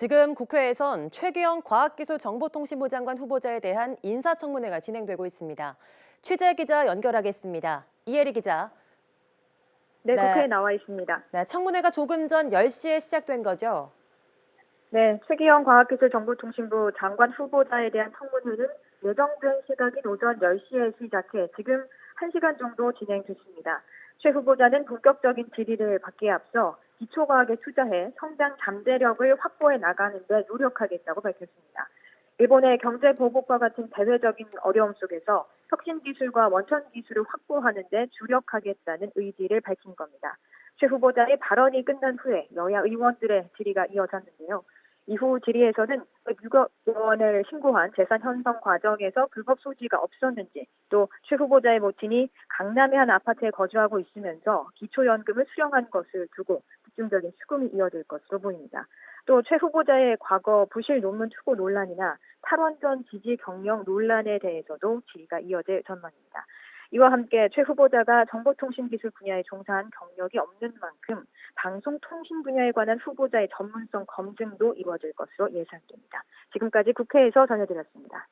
지금 국회에선 최규영 과학기술정보통신부 장관 후보자에 대한 인사청문회가 진행되고 있습니다. 취재 기자 연결하겠습니다. 이혜리 기자. 네, 네. 국회에 나와 있습니다. 네, 청문회가 조금 전 10시에 시작된 거죠? 네, 최기영 과학기술정보통신부 장관 후보자에 대한 청문회는 예정된 시각인 오전 10시에 시작해 지금 1시간 정도 진행됐습니다. 최 후보자는 본격적인 질의를 받기에 앞서 기초과학에 투자해 성장 잠재력을 확보해 나가는 데 노력하겠다고 밝혔습니다. 일본의 경제 보복과 같은 대외적인 어려움 속에서 혁신 기술과 원천 기술을 확보하는 데 주력하겠다는 의지를 밝힌 겁니다. 최 후보자의 발언이 끝난 후에 여야 의원들의 질의가 이어졌는데요. 이후 질의에서는 유거원을 신고한 재산 현성 과정에서 불법 소지가 없었는지 또 최 후보자의 모친이 강남의 한 아파트에 거주하고 있으면서 기초연금을 수령한 것을 두고 집중적인 수긍이 이어질 것으로 보입니다. 또 최 후보자의 과거 부실 논문 투고 논란이나 탈원전 지지 경영 논란에 대해서도 질의가 이어질 전망입니다. 이와 함께 최 후보자가 정보통신기술 분야에 종사한 경력이 없는 만큼 방송통신 분야에 관한 후보자의 전문성 검증도 이루어질 것으로 예상됩니다. 지금까지 국회에서 전해드렸습니다.